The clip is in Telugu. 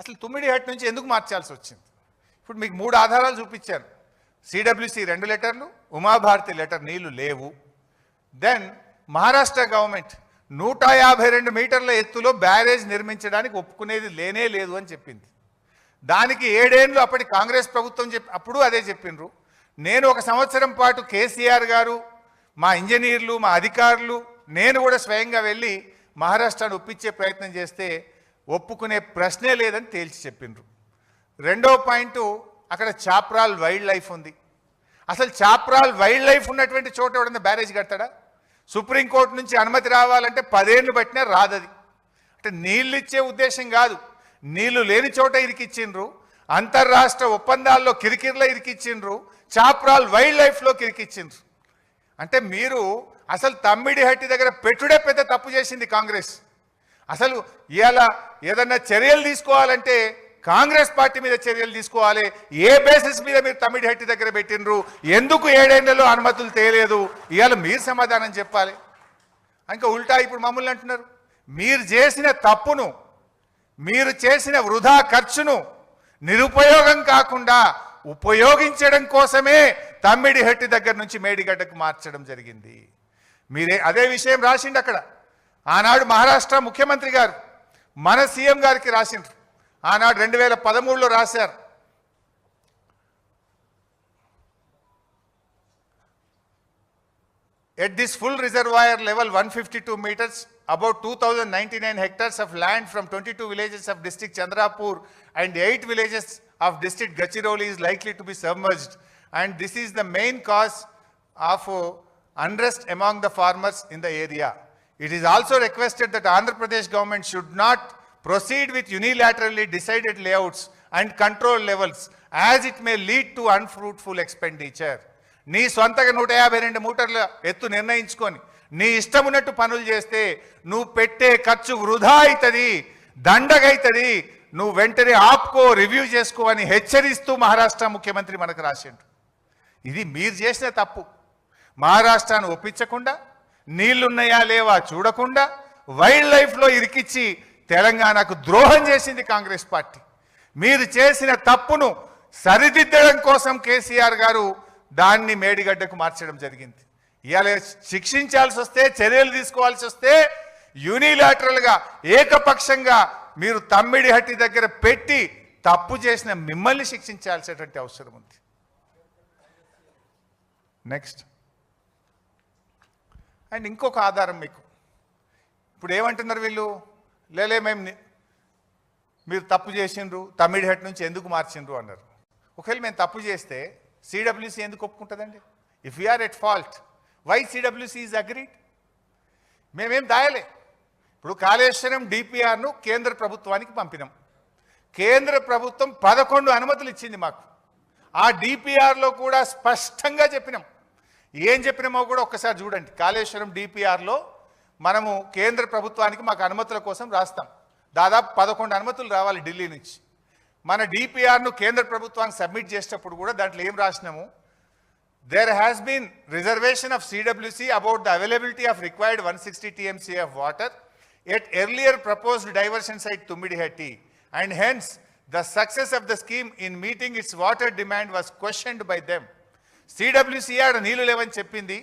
అసలు తుమ్మిడి హట్ నుంచి ఎందుకు మార్చాల్సి వచ్చింది? ఇప్పుడు మీకు మూడు ఆధారాలు చూపించాను. సిడబ్ల్యూసి రెండు లెటర్లు ఉమాభారతి లెటర్ నీళ్ళు లేవు. దెన్ మహారాష్ట్ర గవర్నమెంట్ నూట యాభై రెండు మీటర్ల ఎత్తులో బ్యారేజ్ నిర్మించడానికి ఒప్పుకునేది లేనే లేదు అని చెప్పింది. దానికి ఏడేళ్ళు అప్పటి కాంగ్రెస్ ప్రభుత్వం చెప్పి అప్పుడు అదే చెప్పిండ్రు. నేను ఒక సంవత్సరం పాటు కేసీఆర్ గారు మా ఇంజనీర్లు మా అధికారులు నేను కూడా స్వయంగా వెళ్ళి మహారాష్ట్రను ఒప్పించే ప్రయత్నం చేస్తే ఒప్పుకునే ప్రశ్నే లేదని తేల్చి చెప్పిండ్రు. రెండో పాయింట్ అక్కడ చాప్రాల్ వైల్డ్ లైఫ్ ఉంది. అసలు చాప్రాల్ వైల్డ్ లైఫ్ ఉన్నటువంటి చోట ఎవడన్నా బ్యారేజ్ కడతాడా? సుప్రీంకోర్టు నుంచి అనుమతి రావాలంటే పదేళ్ళు పట్టినా రాదది. అంటే నీళ్ళు ఇచ్చే ఉద్దేశం కాదు. నీళ్ళు లేని చోట ఇరికిచ్చిండ్రు. అంతర్రాష్ట్ర ఒప్పందాల్లో కిరికిరిలో ఇరికిచ్చిండ్రు. చాప్రాల్ వైల్డ్ లైఫ్లో కిరికిచ్చిండ్రు. అంటే మీరు అసలు తమ్మిడి హట్టి దగ్గర పెట్టుడే పెద్ద తప్పు చేసింది కాంగ్రెస్. అసలు ఇవాళ ఏదన్నా చర్యలు తీసుకోవాలంటే కాంగ్రెస్ పార్టీ మీద చర్యలు తీసుకోవాలి. ఏ బేసిస్ మీద మీరు తమిడి హెట్టి దగ్గర పెట్టినరు ఎందుకు ఏడేళ్ళలో అనుమతులు తేలేదు? ఇవాళ మీరు సమాధానం చెప్పాలి. ఇంకా ఉల్టా ఇప్పుడు మమ్మల్ని అంటున్నారు. మీరు చేసిన తప్పును మీరు చేసిన వృధా ఖర్చును నిరుపయోగం కాకుండా ఉపయోగించడం కోసమే తమ్మిడి హెట్టి దగ్గర నుంచి మేడిగడ్డకు మార్చడం జరిగింది. మీరే అదే విషయం రాసిండు అక్కడ. ఆనాడు మహారాష్ట్ర ముఖ్యమంత్రి గారు మన సీఎం గారికి రాసిండ్రు. ఆనాడు రెండు వేల పదమూడులో రాశారు. At this full reservoir level one fifty two metres about two thousand ninety nine hectares of land from twenty two villages of district Chandrapur and eight villages of district గచిరౌలి is likely to be సర్మర్జ్డ్ and this is the main cause of unrest among the farmers in the area it is also requested that Andhra Pradesh government should not proceed with యునిలాటరల్లీ decided layouts and control levels as it may lead to unfruitful expenditure నీ సొంతగా నూట యాభై రెండు మూటర్ల ఎత్తు నిర్ణయించుకొని నీ ఇష్టం ఉన్నట్టు పనులు చేస్తే నువ్వు పెట్టే ఖర్చు వృధా అవుతుంది దండగైతుంది నువ్వు వెంటనే ఆపుకో రివ్యూ చేసుకో అని హెచ్చరిస్తూ మహారాష్ట్ర ముఖ్యమంత్రి మనకు రాసిండు. ఇది మీరు చేసిన తప్పు. మహారాష్ట్రాన్ని ఒప్పించకుండా నీళ్ళున్నాయా లేవా చూడకుండా వైల్డ్ లైఫ్లో ఇరికిచ్చి తెలంగాణకు ద్రోహం చేసింది కాంగ్రెస్ పార్టీ. మీరు చేసిన తప్పును సరిదిద్దడం కోసం కేసీఆర్ గారు దాన్ని మేడిగడ్డకు మార్చడం జరిగింది. ఇవాళ శిక్షించాల్సి వస్తే చర్యలు తీసుకోవాల్సి వస్తే యూనిలాటరల్గా ఏకపక్షంగా మీరు తమ్మిడి హట్టి దగ్గర పెట్టి తప్పు చేసిన మిమ్మల్ని శిక్షించాల్సినటువంటి అవసరం ఉంది. నెక్స్ట్. అండ్ ఇంకొక ఆధారం మీకు. ఇప్పుడు ఏమంటున్నారు వీళ్ళు? లేలే మేము మీరు తప్పు చేసిండ్రు తమిళ హెడ్ నుంచి ఎందుకు మార్చిండ్రు అన్నారు. ఒకవేళ మేము తప్పు చేస్తే సిడబ్ల్యూసి ఎందుకు ఒప్పుకుంటుందండి? If you are at fault why CWC is agreed మేమేం దాయలే. ఇప్పుడు కాళేశ్వరం డిపిఆర్ను కేంద్ర ప్రభుత్వానికి పంపినాం. కేంద్ర ప్రభుత్వం పదకొండు అనుమతులు ఇచ్చింది మాకు. ఆ డిపిఆర్లో కూడా స్పష్టంగా చెప్పినాం. ఏం చెప్పినామో కూడా ఒక్కసారి చూడండి. కాళేశ్వరం డిపిఆర్లో మనము కేంద్ర ప్రభుత్వానికి మాకు అనుమతుల కోసం రాస్తాం. దాదాపు పదకొండు అనుమతులు రావాలి ఢిల్లీ నుంచి. మన డిపిఆర్ను కేంద్ర ప్రభుత్వానికి సబ్మిట్ చేసేటప్పుడు కూడా దాంట్లో ఏం రాసినాము? There has been reservation of CWC about the availability of required one sixty TMC of water at earlier proposed diversion site Tummidihatti and hence the success of the scheme in meeting its water demand was questioned by them CWC ఆడ నీళ్ళు లేవని చెప్పింది.